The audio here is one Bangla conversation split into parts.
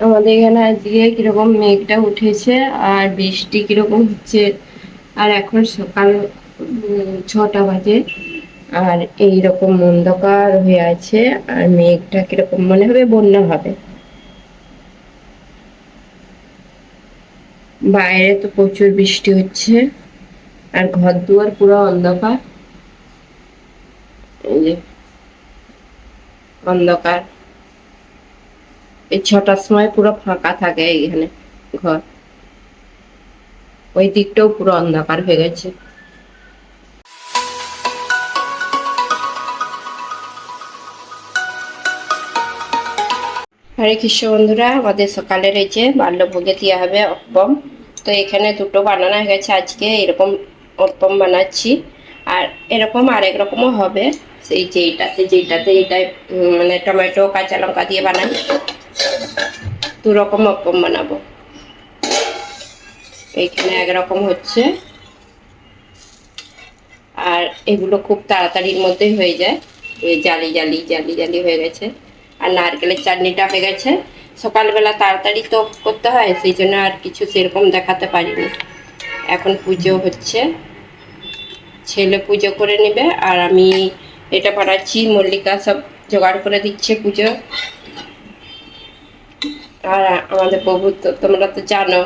আমাদের এখানে আজকে কীরকম মেঘটা উঠেছে আর বৃষ্টি কীরকম হচ্ছে। আর এখন সকাল ছটা বাজে আর এই রকম অন্ধকার হয়ে আছে আর মেঘটা কীরকম মনে হবে বন্যা হবে। বাইরে তো প্রচুর বৃষ্টি হচ্ছে আর ঘর দুয়ার পুরো অন্ধকার। এই যে, অন্ধকার। এই ছটার সময় পুরো ফাঁকা থাকে এইখানে ঘর। ওই দিকটাও পুরো অন্ধকার হয়ে গেছে। হরে কৃষ্ণ বন্ধুরা আমাদের সকালের এই যে বাল্যভোগে দেওয়া হবে অপম। তো এখানে দুটো বানানো হয়ে গেছে আজকে এরকম অপম বানাচ্ছি। আর এরকম আরেক রকমও হবে সেই যেইটাতে যেইটাতে উম, মানে টমেটো কাঁচা লঙ্কা দিয়ে বানাই। দু রকম অপম বানাবো। এইখানে একরকম হচ্ছে। আর এগুলো খুব তাড়াতাড়ির মধ্যেই হয়ে যায়। এই জালি জালি জালি জালি হয়ে গেছে। আর নারকেলের চাটনিটা হয়ে গেছে। সকালবেলা তাড়াতাড়ি তো করতে হয়, সেই জন্য আর কিছু সেরকম দেখাতে পারিনি। এখন পুজো হচ্ছে। ছেলে পুজো করে নেবে, আর আমি এটা বানাচ্ছি মল্লিকা সব জোগাড় করে দিচ্ছে পুজো। আর আমাদের প্রভু তো তোমরা তো জানো।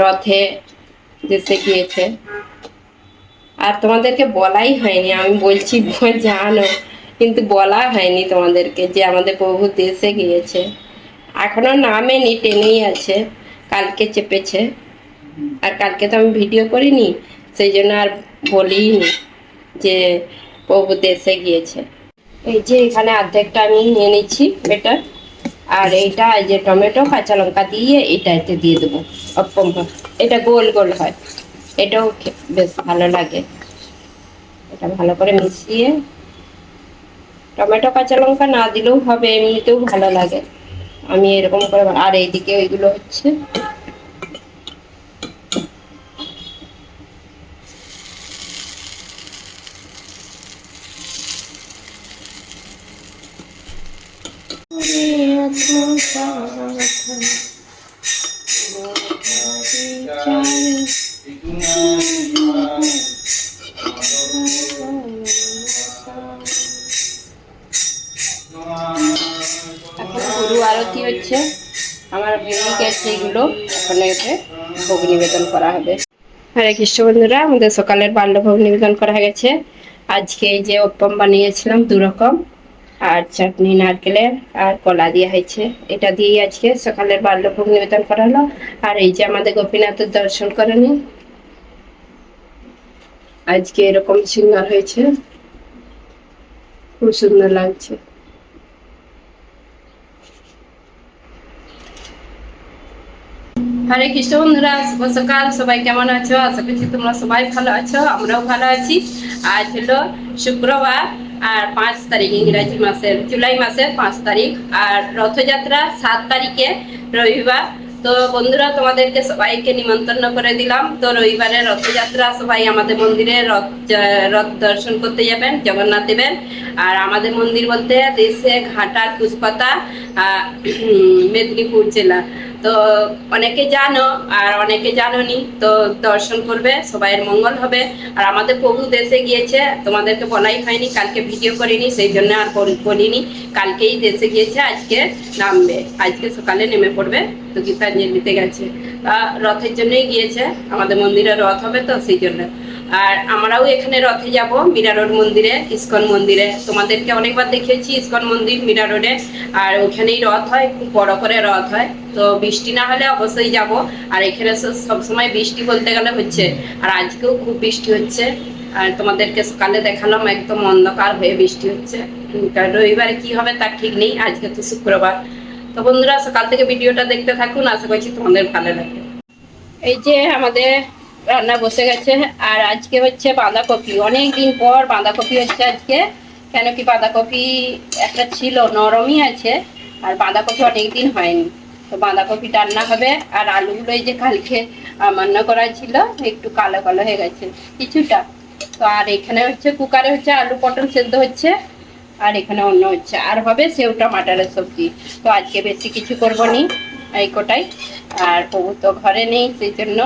রথে দেশে গিয়েছে। আর তোমাদেরকে বলাই হয়নি, আমি বলছি জানো, কিন্তু বলা হয়নি তোমাদেরকে যে আমাদের প্রভু দেশে গিয়েছে। এখনও নামেনি ট্রেনেই আছে, কালকে চেপেছে। আর কালকে তো আমি ভিডিও করিনি, সেই জন্য আর বলিনি যে প্রভু দেশে গিয়েছে। এই যে এখানে অর্ধেকটা আমি নিয়ে নিচ্ছি বেটার। আর এইটা এই যে টমেটো, কাঁচা লঙ্কা দিয়ে এটা এতে দিয়ে দেবো। অপম এটা গোল গোল হয়। এটাও বেশ ভালো লাগে। এটা ভালো করে মিশিয়ে টমেটো, কাঁচা লঙ্কা না দিলেও হবে, এমনিতেও ভালো লাগে। আমি এরকম করে আর এইদিকে ওইগুলো হচ্ছে এখন গুরু আরতি হচ্ছে আমার বেরিয়ে গেছে এগুলো এখন ভোগ নিবেদন করা হবে হরে কৃষ্ণ বন্ধুরা, আমাদের সকালের বাল্য ভোগ নিবেদন করা হয়ে গেছে। আজকে এই যে অপ্পম বানিয়েছিলাম দু রকম আর চাটনি, নারকেলের আর কলা দেওয়া হয়েছে। এটা দিয়েই আজকে সকালের বাল্য ভোগ নিবেদন করা হলো। আর এই যে আমাদের গোপীনাথের দর্শন করে নিন আজকে এরকম সুন্দর হয়েছে। খুব সুন্দর লাগছে। হরে কৃষ্ণ বন্ধুরা, শুভ সকাল। সবাই কেমন আছো? আশা করছি তোমরা সবাই ভালো আছো, আমরাও ভালো আছি। আজ হলো শুক্রবার। আর পাঁচ তারিখ, ইংরাজি মাসের, জুলাই মাসের পাঁচ তারিখ। আর রথযাত্রা সাত তারিখে রবিবার। তো বন্ধুরা, তোমাদেরকে সবাইকে নিমন্ত্রণ করে দিলাম। তো রবিবারে রথযাত্রা, সবাই আমাদের মন্দিরে রথ রথ দর্শন করতে যাবেন, জগন্নাথ দেবেন। আর আমাদের মন্দির বলতে দেশে ঘাটার পুষ্পাতা মেদিনীপুর জেলা। তো অনেকে জানো আর অনেকে জানোনি, তো দর্শন করবে, সবাইয়ের মঙ্গল হবে। আর আমাদের প্রভু দেশে গিয়েছে, তোমাদেরকে বলাই হয়নি, কালকে ভিডিও করিনি, সেই জন্য আর বল- বলিনি। কালকেই দেশে গিয়েছে, আজকে নামবে। আজকে সকালে নেমে পড়বে, তো গীতাঞ্জলিতে গেছে। রথের জন্যই গিয়েছে, আমাদের মন্দিরে রথ হবে তো, সেই জন্য। আর আমরাও এখানে রথে যাব, মীরা রোড মন্দিরে, ইস্কন মন্দিরে। তোমাদেরকে অনেকবার দেখিয়েছি ইস্কন মন্দির, মীরা রোডে। আর ওখানেই রথ হয়, খুব বড় করে রথ হয়। তো বৃষ্টি না হলে অবশ্যই যাব। আর এখানে সব- সবসময় বৃষ্টি বলতে গেলে হচ্ছে। আর আজকেও খুব বৃষ্টি হচ্ছে। আর তোমাদেরকে সকালে দেখালাম, একদম অন্ধকার হয়ে বৃষ্টি হচ্ছে। রবিবারে কি হবে তার ঠিক নেই, আজকে তো শুক্রবার। তো বন্ধুরা, সকাল থেকে ভিডিওটা দেখতে থাকুন। আশা করছি তোমাদের ভালো লাগবে। এই যে আমাদের রান্না বসে গেছে। আর আজকে হচ্ছে বাঁধাকপি। অনেক দিন পর বাঁধাকপি হচ্ছে আজকে। কেন কি বাঁধাকপি একটা ছিল, নরমই আছে, আর বাঁধাকপি অনেক দিন হয়নি। তো বাঁধাকপি রান্না হবে, আর আলুগুলো এই যে কালকে রান্না করা ছিল, একটু কালো কালো হয়ে গেছে, কিছুটা। তো আর এখানে হচ্ছে কুকারে হচ্ছে আলু পটল সেদ্ধ হচ্ছে, আর এখানে অন্য হচ্ছে। আর হবে সেও টমাটারের সবজি। তো আজকে বেশি কিছু করব নি, এই কোটাই। আর প্রভু তো ঘরে নেই, সেই জন্য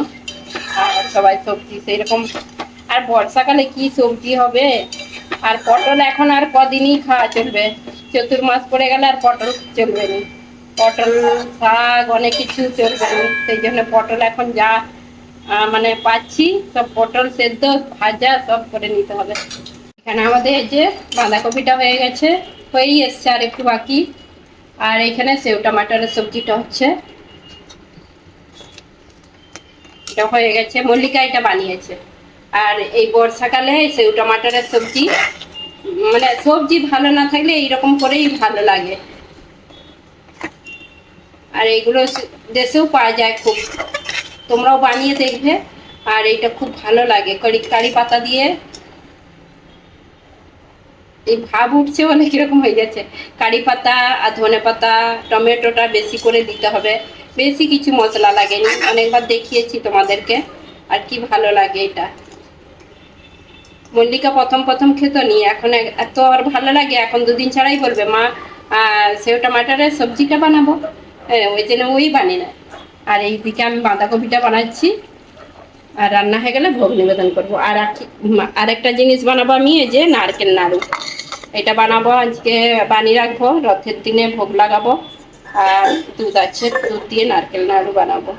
আর সবাই সবজি সেই রকম আর বর্ষাকালে কি সবজি হবে? আর পটল এখন আর কদিনই খাওয়া চলবে? চতুর্মাস পড়ে গেলে আর পটল চলবে না। পটল, শাক অনেক কিছু চলবে না। সেই জন্য পটল এখন যা মানে পাচ্ছি, সব পটল সেদ্ধ, ভাজা সব করে নিতে হবে। এখানে আমাদের এই যে বাঁধাকপিটা হয়ে গেছে, হয়েই এসছে আর একটু বাকি। আর এখানে সেও টমাটারের সবজিটা হচ্ছে। এটা হয়ে গেছে, মল্লিকা এটা বানিয়েছে। আর এই বর্ষাকালে সেও টমাটারের সবজি মানে সবজি ভালো না থাকলে এইরকম করেই ভালো লাগে। আর এইগুলো দেশেও পাওয়া যায় খুব। তোমরাও বানিয়ে দেখবে, আর এটা খুব ভালো লাগে। কারি কারি পাতা দিয়ে এই ভাব উঠছে বলে কীরকম হয়ে যাচ্ছে। কারি পাতা আর ধনে পাতা, টমেটোটা বেশি করে দিতে হবে। বেশি কিছু মশলা লাগেনি। অনেকবার দেখিয়েছি তোমাদেরকে। আর কি ভালো লাগে এটা। মল্লিকা প্রথম প্রথম খেত নি, এখন এত আর ভালো লাগে, এখন দুদিন ছাড়াই বলবে, মা সেও টমাটারের সবজিটা বানাবো। ওই জন্য ওই বানিয়ে নেয়। আর এইদিকে আমি বাঁধাকপিটা বানাচ্ছি। আর রান্না হয়ে গেলে ভোগ নিবেদন করব। আর আরেকটা জিনিস বানাবো আমি, এই যে নারকেল নাড়ু। এটা বানাবো, আজকে বানিয়ে রাখব, রথের দিনে ভোগ লাগাবো। আর দুধ আছে, দুধ দিয়ে নারকেল নাড়ু বানাবো।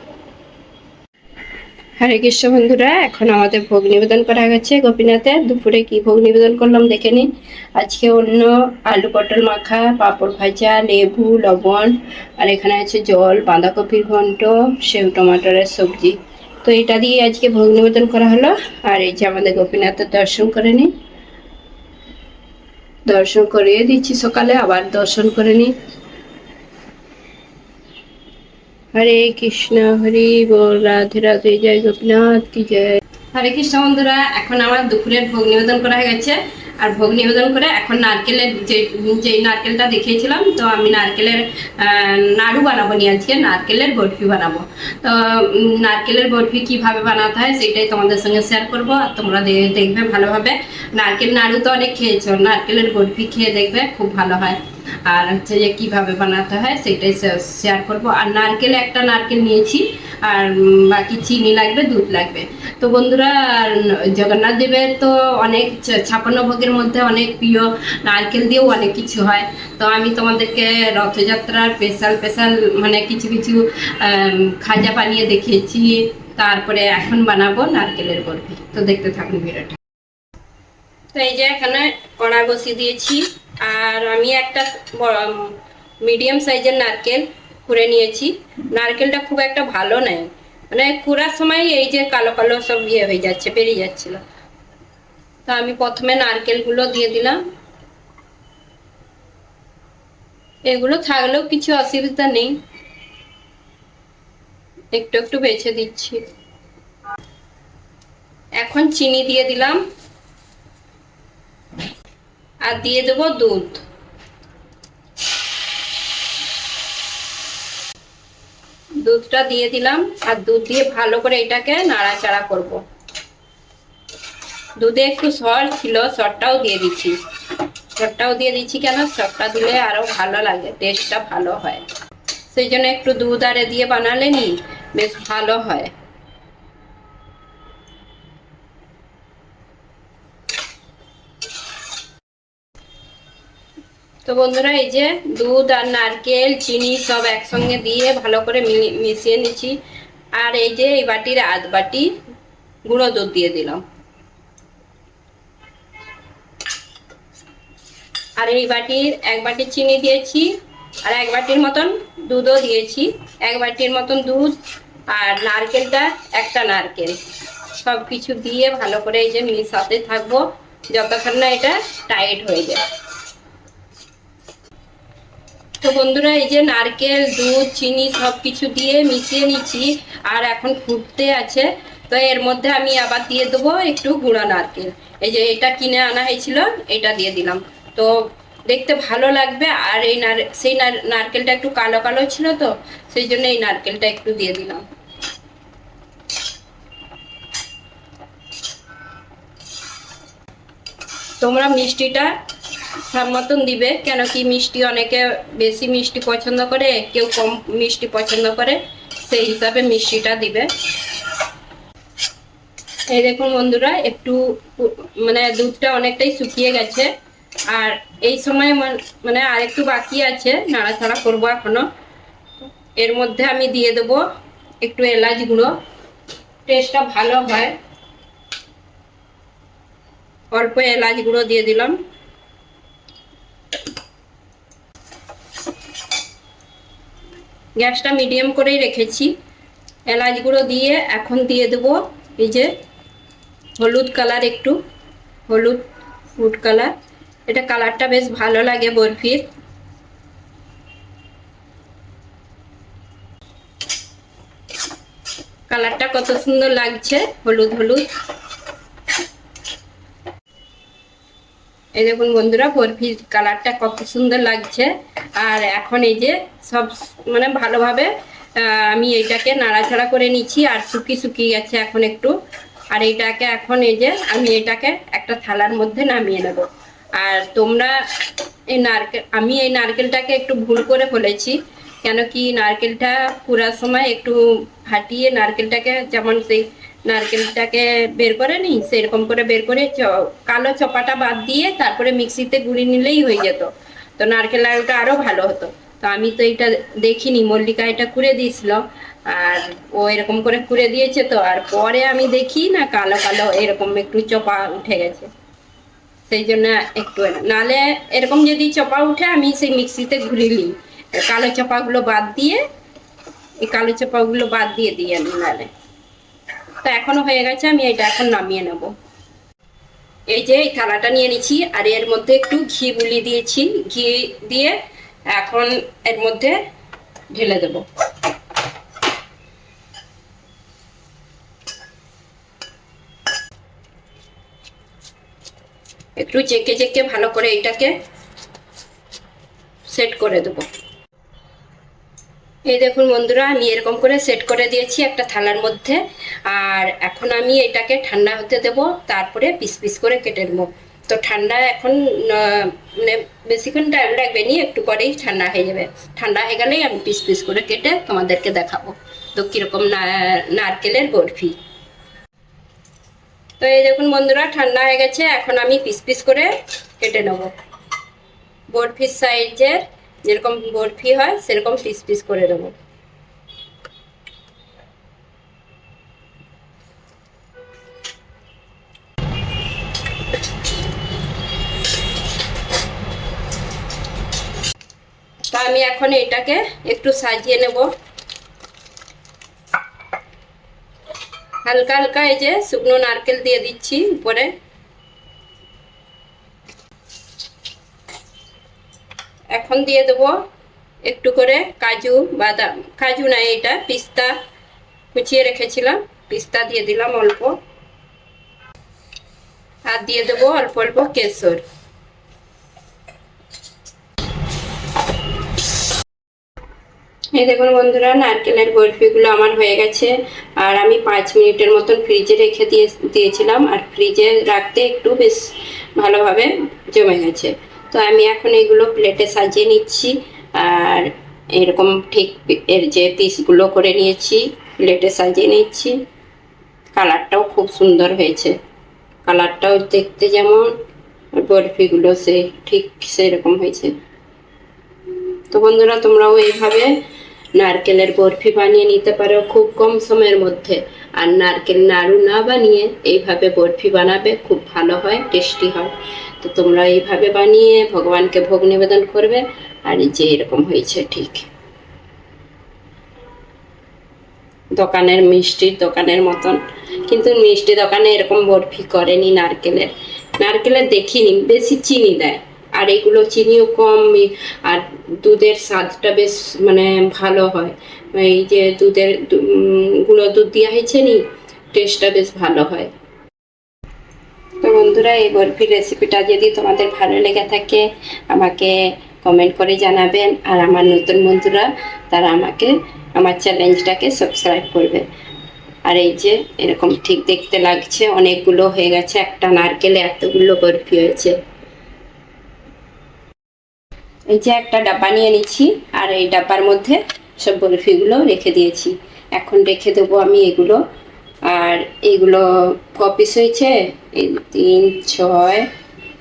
হরে কৃষ্ণ বন্ধুরা, এখন আমাদের ভোগ নিবেদন করা গেছে গোপীনাথে দুপুরে কি ভোগ নিবেদন করলাম দেখে নিন। আজকে অন্য আলু পটল মাখা, পাঁপড় ভাজা, লেবু, লবণ, আর এখানে আছে জল, বাঁধাকপির ঘন্ট, সেউ টমাটোরের সবজি। তো এটা দিয়ে আজকে ভোগ নিবেদন করা হলো। আর এই যে আমাদের গোপীনাথের দর্শন করে নিন। দর্শন করিয়ে দিচ্ছি সকালে, আবার দর্শন করে নিন। হরে কৃষ্ণ, হরি বল, রাধে রাধে, জয় গোপীনাথ কি জয়। হরে কৃষ্ণ বন্ধুরা, এখন আমার দুপুরের ভোগ নিবেদন করা হয়ে গেছে। আর ভোগ নিবেদন করে এখন নারকেলের যে যে নারকেলটা দেখিয়েছিলাম, তো আমি নারকেলের নাড়ু বানাবো নিয়ে আজকে, নারকেলের বরফি বানাবো। তো নারকেলের বরফি কীভাবে বানাতে হয় সেটাই তোমাদের সঙ্গে শেয়ার করব, আর তোমরা দেখবে ভালোভাবে। নারকেল নাড়ু তো অনেক খেয়েছো, নারকেলের বরফি খেয়ে দেখবে খুব ভালো হয়। আর হচ্ছে যে কীভাবে বানাতে হয় সেটাই শেয়ার করব। আর নারকেল একটা নারকেল নিয়েছি, আর বাকি চিনি লাগবে, দুধ লাগবে। তো বন্ধুরা জগন্নাথ দেবের তো অনেক ছাপান্ন ভোগের মধ্যে অনেক প্রিয় নারকেল দিয়েও অনেক কিছু হয়। তো আমি তোমাদেরকে রথযাত্রার স্পেশাল স্পেশাল মানে কিছু কিছু খাজা বানিয়ে দেখিয়েছি। তারপরে এখন বানাবো নারকেলের বরফি। তো দেখতে থাকুন ভিডিওটা। তো এই যে এখানে কড়া বসিয়ে দিয়েছি। আর আমি একটা মিডিয়াম সাইজের নারকেল কুড়ে নিয়েছি। নারকেলটা খুব একটা ভালো নেই। মানে কুড়ার সময় এই যে কালো কালো সব ইয়ে হয়ে যাচ্ছে বেরিয়ে যাচ্ছিল। তো আমি প্রথমে নারকেলগুলো দিয়ে দিলাম। এগুলো থাকলেও কিছু অসুবিধা নেই। একটু একটু বেছে দিচ্ছি। এখন চিনি দিয়ে দিলাম। আর দিয়ে দেবো দুধ। দুধটা দিয়ে দিলাম আর দুধ দিয়ে ভালো করে এটাকে নাড়াচাড়া করব। দুধে একটু সর ছিল, সরটাও দিয়ে দিচ্ছি। সরটাও দিয়ে দিচ্ছি কেন? সরটা দিলে আরও ভালো লাগে টেস্টটা ভালো হয়। সেই জন্য একটু দুধ আরে দিয়ে বানালে নি, বেশ ভালো হয়। তো বন্ধুরা, এই যে দুধ আর নারকেল, চিনি সব একসঙ্গে দিয়ে ভালো করে মিশিয়ে নিচ্ছি। আর এই যে এই বাটির আধ বাটি গুঁড়ো দুধ দিয়ে দিলাম। আর এই বাটির এক বাটি চিনি দিয়েছি, আর এক বাটির মতন দুধও দিয়েছি। এক বাটির মতন দুধ আর নারকেলটা, একটা নারকেল। সব কিছু দিয়ে ভালো করে এই যে মিশাতে থাকব, যতক্ষণ না এটা টাইট হয়ে যায়। তো বন্ধুরা, এই যে নারকেল, দুধ, চিনি সব কিছু দিয়ে মিশিয়ে নিচ্ছি, আর এখন ফুটতে আছে। তো এর মধ্যে আমি আবার দিয়ে দেবো একটু গুঁড়া নারকেল। এই যে এটা কিনে আনা হয়েছিল, এটা দিয়ে দিলাম। তো দেখতে ভালো লাগবে, আর এই নার, সেই নারকেলটা একটু কালো কালো ছিল তো, সেই জন্য এই নারকেলটা একটু দিয়ে দিলাম। তোমরা মিষ্টিটা সব মতন দিবে, কেন কি মিষ্টি অনেকে বেশি মিষ্টি পছন্দ করে, কেউ কম মিষ্টি পছন্দ করে, সেই হিসাবে মিষ্টিটা দিবে। এই দেখুন বন্ধুরা, একটু মানে দুধটা অনেকটাই শুকিয়ে গেছে, আর এই সময় মানে আর একটু বাকি আছে, নাড়াচাড়া করব এখনও। এর মধ্যে আমি দিয়ে দেবো একটু এলাচ গুঁড়ো টেস্টটা ভালো হয়। অল্প এলাচ গুঁড়ো দিয়ে দিলাম। গ্যাসটা মিডিয়াম করেই রেখেছি। এলাচ গুঁড়ো দিয়ে এখন দিয়ে দেবো এই যে হলুদ কালার একটু, হলুদ ফুড কালার। এটা কালারটা বেশ ভালো লাগে বরফির। কালারটা কত সুন্দর লাগছে, হলুদ হলুদ। এই দেখুন বন্ধুরা, বরফির কালারটা কত সুন্দর লাগছে। আর এখন এই যে সব মানে ভালোভাবে আমি এইটাকে নাড়াচাড়া করে নিচ্ছি, আর শুকি শুকিয়ে গেছে এখন একটু। আর এইটাকে এখন এই যে আমি এটাকে একটা থালার মধ্যে নামিয়ে নেব। আর তোমরা এই নারকেল, আমি এই নারকেলটাকে একটু ভুল করে ফেলেছি, কেন কি নারকেলটা পুরার সময় একটু ফাটিয়ে নারকেলটাকে যেমন সেই নারকেলটাকে বের করে নি, সেরকম করে বের করে কালো চপাটা বাদ দিয়ে তারপরে মিক্সিতে গুঁড়ি নিলেই হয়ে যেত। তো নারকেল লাড়ুটা আরও ভালো হতো। তো আমি তো এটা দেখিনি, মল্লিকা এটা করে দিয়েছিল। আর ও এরকম করে কুড়ে দিয়েছে তো, আর পরে আমি দেখি না কালো কালো এরকম একটু চপা উঠে গেছে। সেই জন্য একটু নালে এরকম যদি চপা উঠে, আমি সেই মিক্সিতে ঘুরিয়ে নিই। কালো চপাগুলো বাদ দিয়ে, এই কালো চপাগুলো বাদ দিয়ে দিই আমি নালে। তো এখনও হয়ে গেছে, আমি এটা এখন নামিয়ে নেব। এই যে এই থালাটা নিয়ে নিচ্ছি, আর এর মধ্যে একটু ঘি বুলি দিয়েছি। ঘি দিয়ে এখন এর মধ্যে ঢেলে দেব। একটু চেকে চেকে ভালো করে এটাকে সেট করে দেবো। এই দেখুন বন্ধুরা, আমি এরকম করে সেট করে দিয়েছি একটা থালার মধ্যে। আর এখন আমি এটাকে ঠান্ডা হতে দেব, তারপরে পিস পিস করে কেটে নেব তো ঠান্ডা এখন মানে বেশিক্ষণ টাইম লাগবে নি, একটু পরেই ঠান্ডা হয়ে যাবে। ঠান্ডা হয়ে গেলেই আমি পিস পিস করে কেটে তোমাদেরকে দেখাবো। তো কীরকম নারকেলের বরফি। তো এই দেখুন বন্ধুরা, ঠান্ডা হয়ে গেছে, এখন আমি পিস পিস করে কেটে নেব। বরফির সাইজের যেরকম বরফি হয়, সেরকম পিস পিস করে দেবো এখন এটাকে একটু সাজিয়ে নেব। হালকা হালকা এই যে শুকনো নারকেল দিয়ে দিচ্ছি উপরে। এখন দিয়ে দেবো একটু করে কাজু, বাদাম। কাজু না, এটা পিস্তা কুচিয়ে রেখেছিলাম। পিস্তা দিয়ে দিলাম অল্প। আর দিয়ে দেবো অল্প অল্প কেশর। এই দেখুন বন্ধুরা, নারকেলের বরফিগুলো আমার হয়ে গেছে। আর আমি পাঁচ মিনিটের মতন ফ্রিজে রেখে দিয়ে দিয়েছিলাম। আর ফ্রিজে রাখতে একটু বেশ ভালোভাবে জমে গেছে। তো আমি এখন এগুলো প্লেটে সাজিয়ে নিচ্ছি। আর এরকম ঠিক এর যে পিসগুলো করে নিয়েছি প্লেটে সাজিয়ে নিচ্ছি। কালারটাও খুব সুন্দর হয়েছে। কালারটাও দেখতে যেমন বরফিগুলো সে ঠিক সেরকম হয়েছে। তো বন্ধুরা, তোমরাও এইভাবে নারকেলের বরফি বানিয়ে নিতে পারো খুব কম সময়ের মধ্যে। আর নারকেল নাড়ু না বানিয়ে এইভাবে বরফি বানাবে খুব ভালো হয়, টেস্টি হয়। তো তোমরা এইভাবে বানিয়ে ভগবানকে ভোগ নিবেদন করবে, আর যে এরকম হয়েছে ঠিক। দোকানের মিষ্টির দোকানের মতন। কিন্তু মিষ্টি দোকানে এরকম বরফি করেনি নারকেলের। নারকেলের দেখিনি, বেশি চিনি দেয়। আর এগুলো চিনিও কম আর দুধের স্বাদটা বেশ মানে ভালো হয়। এই যে দুধের গুঁড়ো দুধ দেওয়া হয়েছে নি টেস্টটা বেশ ভালো হয়। তো বন্ধুরা, এই বরফির রেসিপিটা যদি তোমাদের ভালো লেগে থাকে, আমাকে কমেন্ট করে জানাবেন। আর আমার নতুন বন্ধুরা, তারা আমাকে, আমার চ্যালেঞ্জটাকে সাবস্ক্রাইব করবে। আর এই যে, এরকম ঠিক দেখতে লাগছে, অনেকগুলো হয়ে গেছে, একটা নারকেলে এতগুলো বরফি হয়েছে। এই যে একটা ডাব্বা নিয়ে নিচ্ছি, আর এই ডাব্বার মধ্যে সব বরফিগুলো রেখে দিয়েছি। এখন রেখে দেবো আমি এগুলো। আর এগুলো ক পিস হয়েছে? এই তিন, ছয়,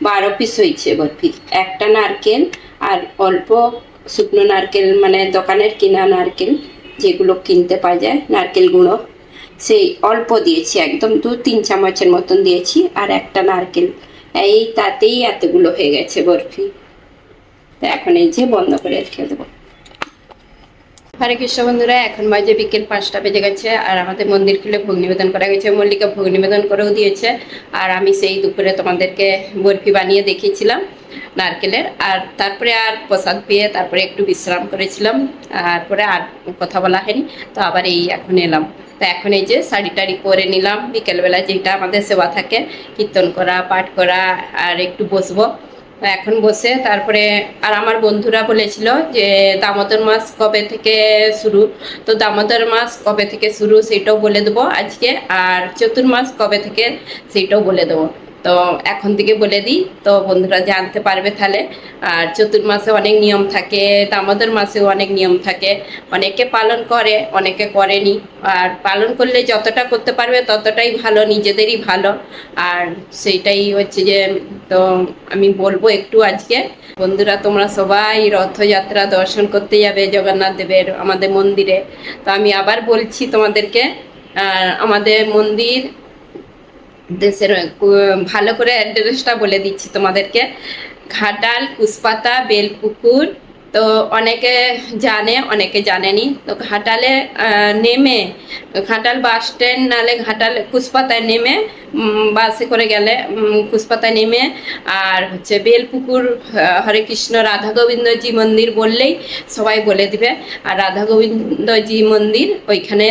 বারো পিস হয়েছে বরফি। একটা নারকেল আর অল্প শুকনো নারকেল মানে দোকানের কিনা নারকেল, যেগুলো কিনতে পাওয়া যায়, নারকেল গুঁড়ো। সেই অল্প দিয়েছি, একদম দু, তিন চামচের মতন দিয়েছি, আর একটা নারকেল। এই তাতেই এতগুলো হয়ে গেছে বরফি। তো এখন এই যে বন্ধ করে রেখে দেবো। হরে কৃষ্ণ বন্ধুরা, এখন বাজে বিকেল পাঁচটা বেজে গেছে আর আমাদের মন্দির খুলে ভোগ নিবেদন করা গেছে মল্লিকা ভোগ নিবেদন করেও দিয়েছে আর আমি সেই দুপুরে তোমাদেরকে বরফি বানিয়ে দেখিয়েছিলাম নারকেলের। আর তারপরে আর প্রসাদ পেয়ে তারপরে একটু বিশ্রাম করেছিলাম, তারপরে আর কথা বলা হয়নি, তো আবার এই এখন এলাম। তো এখন এই যে শাড়ি টাড়ি পরে নিলাম, বিকেলবেলা যেটা আমাদের সেবা থাকে, কীর্তন করা, পাঠ করা, আর একটু বসবো। এখন বসে, তারপরে আর আমার বন্ধুরা বলেছিল যে দামোদর মাস কবে থেকে শুরু? তো দামোদর মাস কবে থেকে শুরু সেটাও বলে দেবো আজকে, আর চতুর্মাস কবে থেকে সেটাও বলে দেবো। তো এখন থেকে বলে দিই, তো বন্ধুরা জানতে পারবে তাহলে। আর চতুর্মাসে অনেক নিয়ম থাকে, দামোদর মাসেও অনেক নিয়ম থাকে। অনেকে পালন করে, অনেকে করেনি। আর পালন করলে যতটা করতে পারবে ততটাই ভালো, নিজেদেরই ভালো। আর সেইটাই হচ্ছে যে, তো আমি বলব একটু আজকে। বন্ধুরা, তোমরা সবাই রথযাত্রা দর্শন করতে যাবে জগন্নাথ দেবের আমাদের মন্দিরে। তো আমি আবার বলছি তোমাদেরকে আর আমাদের মন্দির দেশের ভালো করে অ্যাড্রেসটা বলে দিচ্ছি তোমাদেরকে। ঘাটাল, কুসপাতা, বেলপুকুর, তো অনেকে জানে, অনেকে জানেনি। তো ঘাটালে নেমে, ঘাটাল বাস স্ট্যান্ড নালে ঘাটাল, কুসপাতায় নেমে বাসে করে গেলে উম, কুসপাতায় নেমে আর হচ্ছে বেলপুকুর হরে কৃষ্ণ রাধা গোবিন্দজি মন্দির বললেই সবাই বলে দিবে। আর রাধা গোবিন্দজি মন্দির ওইখানে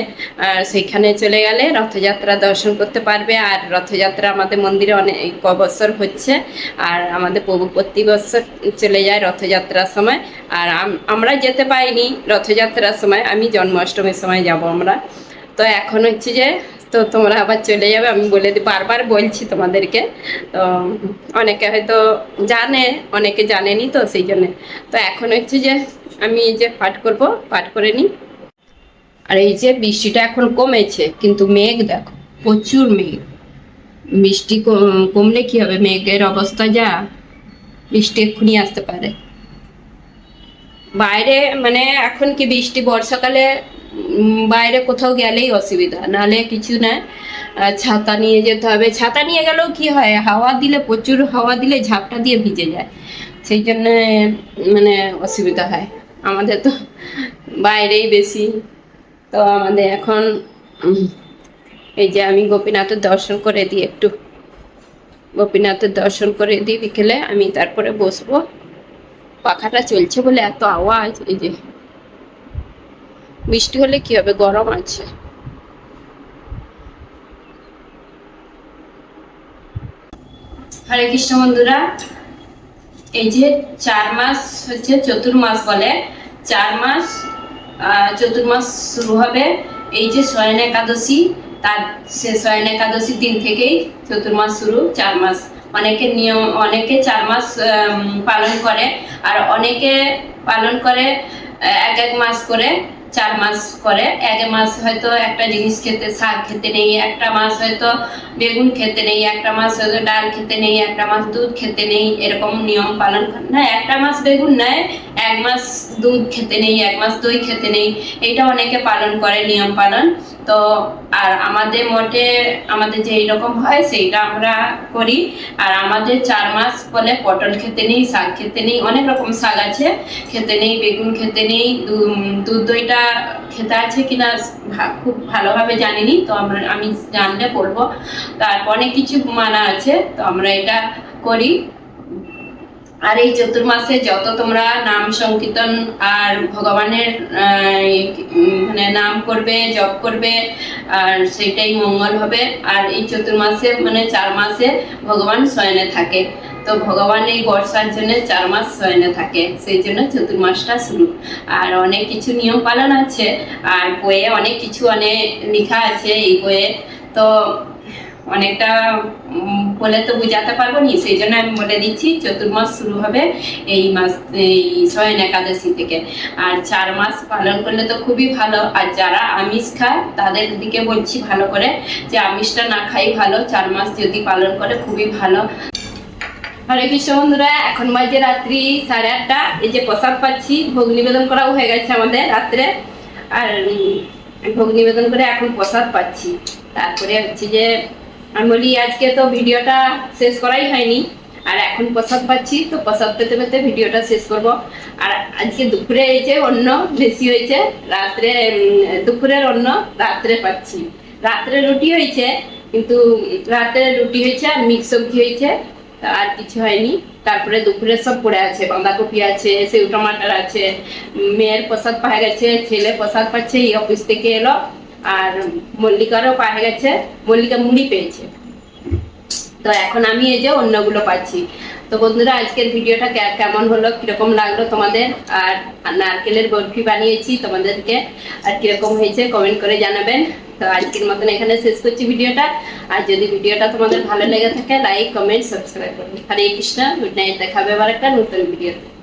সেইখানে চলে গেলে রথযাত্রা দর্শন করতে পারবে। আর রথযাত্রা আমাদের মন্দিরে অনেক বছর হচ্ছে আর আমাদের প্রভু প্রতি বছর চলে যায় রথযাত্রার সময়। আর আমরা যেতে পাইনি রথযাত্রার সময় আমি জন্মাষ্টমীর সময় যাব আমরা। তো এখন হচ্ছে যে তো তোমরা আবার চলে যাবে, আমি বলে দিই বারবার বলছি তোমাদেরকে। তো অনেকে হয়তো জানে, অনেকে জানেনি তো সেই জন্যে। তো এখন হচ্ছে যে আমি যে পাঠ করব, পাঠ করে নিই। আর এই যে বৃষ্টিটা এখন কমেছে, কিন্তু মেঘ দেখো, প্রচুর মেঘ। বৃষ্টি কমলে কি হবে? মেঘের অবস্থা যা, বৃষ্টি এক্ষুনি আসতে পারে। বাইরে মানে এখন কি বৃষ্টি বর্ষাকালে বাইরে কোথাও গেলেই অসুবিধা। নাহলে কিছু না ছাতা নিয়ে যেতে হবে। ছাতা নিয়ে গেলেও কি হয়, হাওয়া দিলে, প্রচুর হাওয়া দিলে ঝাপটা দিয়ে ভিজে যায়। সেই জন্য মানে অসুবিধা হয়। আমাদের তো বাইরেই বেশি। তো আমাদের এখন এই যে আমি গোপীনাথের দর্শন করে দিই একটু। গোপীনাথের দর্শন করে দিই বিকেলে আমি তারপরে বসবো। পাখাটা চলছে বলে এত আওয়াজ, এই যে। বৃষ্টি হলে কি হবে? গরম আছে। হরে কৃষ্ণ বন্ধুরা, এই যে চার মাস হচ্ছে চতুর্মাস বলে। চার মাস চতুর্মাস শুরু হবে এই যে স্বয়ন একাদশী। তার সে স্বয়ন একাদশীর দিন থেকেই চতুর্মাস শুরু, চার মাস। অনেকে নিয়ম, অনেকে চার মাস পালন করে। আর অনেকে পালন করে এক এক মাস করে। চার মাস করে। এক মাস হয়তো একটা জিনিস খেতে, শাক খেতে নেই, একটা মাস হয়তো বেগুন খেতে নেই, একটা মাস হয়তো ডাল খেতে নেই, একটা মাস দুধ খেতে নেই, এরকম নিয়ম পালন করে না, একটা মাস বেগুন নেয়, এক মাস দুধ খেতে নেই, এক মাস দই খেতে নেই। এটা অনেকে পালন করে, নিয়ম পালন। তো আর আমাদের মঠে আমাদের যে এইরকম হয় সেইটা আমরা করি। আর আমাদের চার মাস বলে পটল খেতে নেই, শাক খেতে নেই, অনেক রকম শাক আছে। খেতে নেই, বেগুন খেতে নেই, দুধ দইটা খেতে আছে কিনা খুব ভালোভাবে জানিনি। তো আমরা, আমি জানলে বলব। তারপর অনেক কিছু মানা আছে, তো আমরা এটা করি। আর এই চতুর্মাসে যত তোমরা নাম সংকীর্তন আর ভগবানের মানে নাম করবে, জপ করবে, আর সেটাই মঙ্গল হবে। আর এই চতুর্মাসে মানে চার মাসে ভগবান শয়নে থাকে। তো ভগবান এই বর্ষার জন্য চার মাস শয়নে থাকে। সেই জন্য চতুর্মাসটা শুরু। আর অনেক কিছু নিয়ম পালন আছে। আর বইয়ে অনেক কিছু অনেক লেখা আছে এই বইয়ে। তো অনেকটা বলে তো বুঝাতে পারব নি সেই জন্য আমি বলে দিচ্ছি, চতুর্মাস শুরু হবে এই মাস, এই স্বয়ন একাদশী থেকে। আর চার মাস পালন করলে তো খুবই ভালো, আর যারা আমিষ খায়, তাদের দিকে বলছি ভালো করে, যে আমিষটা না খাই ভালো, চার মাস যদি পালন করে, খুবই ভালো। হরে কৃষ্ণ বন্ধুরা, এখন বাজে রাত্রি সাড়ে আটটা, এই যে প্রসাদ পাচ্ছি, ভোগ নিবেদন করাও হয়ে গেছে আমাদের রাত্রে। আর ভোগ নিবেদন করে এখন প্রসাদ পাচ্ছি। তারপরে হচ্ছে যে আমি বলি, আজকে তো ভিডিওটা শেষ করাই হয়নি। আর এখন প্রসাদ পাচ্ছি, তো প্রসাদ পেতে পেতে ভিডিওটা শেষ করব। আর আজকে দুপুরে যে অন্য বেশি হয়েছে, রাত্রে দুপুরের অন্য রাত্রে পাচ্ছি। রাত্রে রুটি হয়েছে, কিন্তু রাতে রুটি হয়েছে আর মিক্স সবজি হয়েছে আর কিছু হয়নি। তারপরে দুপুরে সব পড়ে আছে, বাঁধাকপি আছে, সেউ টমাটার আছে, মেয়ের প্রসাদ পাওয়া গেছে, ছেলে প্রসাদ পাচ্ছে, এই অফিস থেকে এলো। আর মল্লিকারও পাওয়া গেছে, মল্লিকা মুড়ি পেয়েছে। তো এখন আমি এই যে অন্যগুলো পাচ্ছি। তো বন্ধুরা, আজকের ভিডিওটা কেমন হলো, কীরকম লাগল তোমাদের? আর নারকেলের বরফি বানিয়েছি তোমাদেরকে। আর কীরকম হয়েছে কমেন্ট করে জানাবেন। তো আজকের মতন এখানে শেষ করছি ভিডিওটা। আর যদি ভিডিওটা তোমাদের ভালো লেগে থাকে লাইক কমেন্ট সাবস্ক্রাইব করবে হরে কৃষ্ণ গুড নাইট দেখাবে আবার একটা নতুন ভিডিওতে।